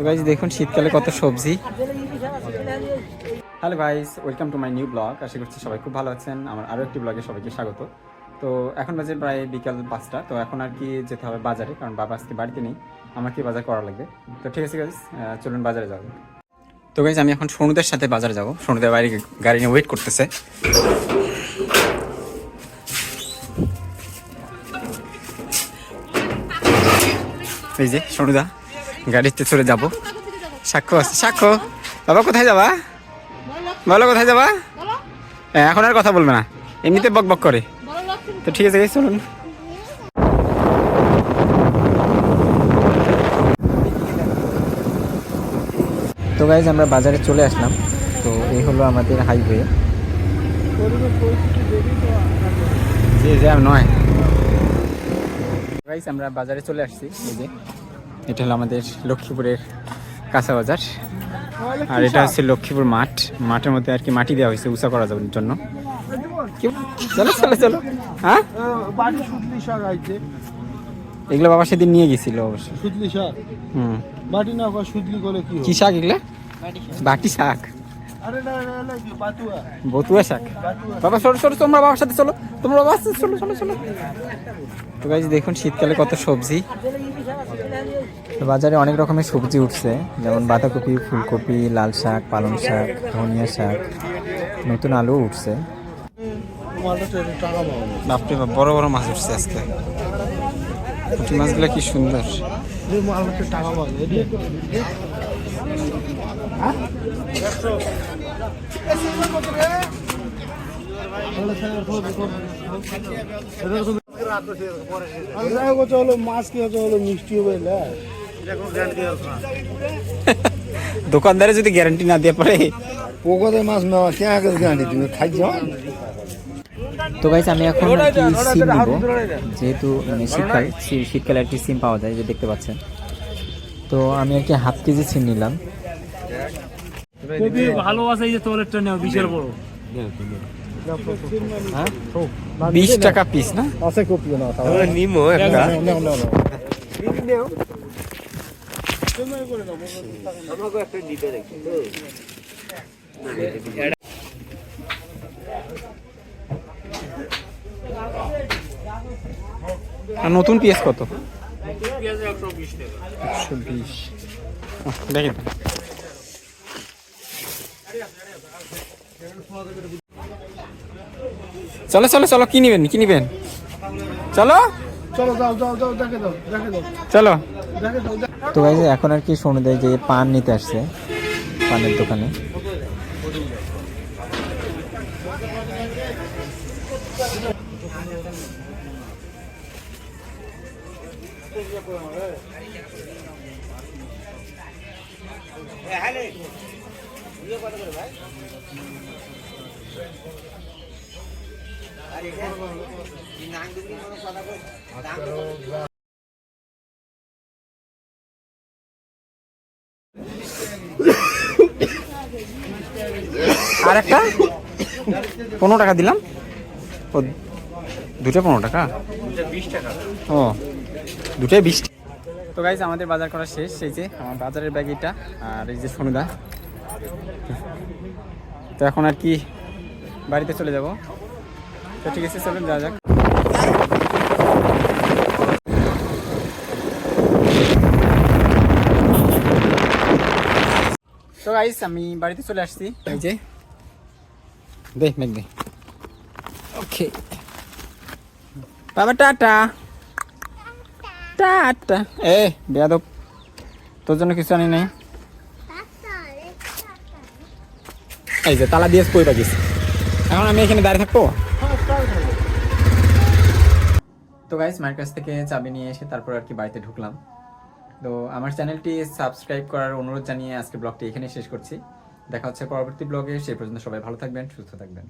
তো গাইজ দেখুন শীতকালে কত সবজি। Hello guys welcome to my new blog আশা করছি সবাই খুব ভালো আছেন। আমার আরও একটি ব্লগে সবাইকে স্বাগত। তো এখন বাজে প্রায় বিকাল পাঁচটা। তো এখন আর কি যেতে হবে বাজারে, কারণ বাবা আজকে বাড়িতে নেই। আমাকে বাজার করা লাগবে? তো ঠিক আছে গাইজ চলুন বাজারে যাব তো গাইজ আমি এখন সোনুদের সাথে বাজারে যাব। সোনুদের বাইরে গাড়ি নিয়ে ওয়েট করতেছে। এই যে, সোনুদা। গাড়িতে চলে যাব। সাক্ষ্য আছে। সাক্ষ্য। বাবা কোথায় যাবা? বলো কোথায় যাবা? হ্যাঁ, এখন আর কথা বলবে না। এমনিতে বক বক করে। তো ঠিক আছে চলুন। তো গাইজ আমরা বাজারে চলে আসলাম। তো এই হলো আমাদের হাইওয়ে যে জ্যাম নয়। গাইজ আমরা বাজারে চলে আসছি। এই যে। এটা হলো আমাদের লক্ষ্মীপুরের কাঁচা বাজার। আর এটা হচ্ছে লক্ষ্মীপুর মাঠ। মাঠের মধ্যে আর কি মাটি দেওয়া হয়েছে, উঁচা করার জন্য। চলো চলো চলো। হ্যাঁ? এগুলো বাবা সেদিন নিয়ে গেছিল অবশ্য। সুতলি শাক হুম। বাটি না সুতলি করে কি কি শাক এগুলা? বাটি শাক। বতুয়া শাক। বাবা সরো সরো তোমরা বাবার সাথে চলো। তোমরা বাবার সাথে চলো চলো চলো। তো গাইজ দেখুন শীতকালে কত সবজি। তো বাজারে অনেক রকমের সবজি উঠছে যেমন বাঁধাকপি ফুলকপি লাল শাক পালং শাক ধনিয়া শাক নতুন আলু উঠছে বাপরে বাপ বড় বড় মাছ উঠছে আজকে পুঁটি মাছগুলো কি সুন্দর মাছ কি হচ্ছে হলো মিষ্টি হবে না দোকানদারে যদি গ্যারান্টি না দিয়ে পারে। পোকাতে মাছ নেওয়া কে আগে গাঁটি তুমি খাইছ? তো গাইজ আমি এখন কি সিম নিব। যেহেতু মানে শীতকাল শীতকালে একটি সিম পাওয়া যায় যে দেখতে পাচ্ছেন। তো আমি আর কি হাফ কেজি সিম নিলাম। ভালো আছে এই যে তোলেরটা নেও বিশাল বড়। বিশ টাকা পিস না? আছে কপি না নিমো একটা। আর নতুন পিস কত? একশো বিশ। দেখেন চলো চলো চলো কি নিবেন কি নিবেন? চলো? চলো যাও যাও যাও দেখে দাও দেখে দাও। চলো। দেখে দাও। তো গাইজ এখন আর কি শোনা যায় যে পান নিতে আসছে পানের দোকানে। একটা পনেরো টাকা দিলাম। ও দুটো পনেরো টাকা? ও দুটোই বিশ তো গাইজ আমাদের বাজার করা শেষ। এই যে আমার বাজারের ব্যাগ এটা আর এই যে সোনুদা। তো এখন আর কি বাড়িতে চলে যাব। তো ঠিক আছে, চলুন, যাওয়া যাক। তো গাইস আমি বাড়িতে চলে আসছি। এই যে। দে মেঘ দে ওকে বাবা টাটা। টাটা। এ বেয়াদব। তোর জন্য কিছু আনি নাই। এই যে তালা দিয়ে কই পাকিস এখন আমি এখানে দাঁড়িয়ে থাকব? তো গাইস মায়ের কাছ থেকে চাবি নিয়ে এসে তারপর আর কি বাড়িতে ঢুকলাম। তো আমার চ্যানেলটি সাবস্ক্রাইব করার অনুরোধ জানিয়ে আজকে ব্লগটি এখানে শেষ করছি। দেখা হচ্ছে পরবর্তী ব্লগে সেই পর্যন্ত সবাই ভালো থাকবেন, সুস্থ থাকবেন।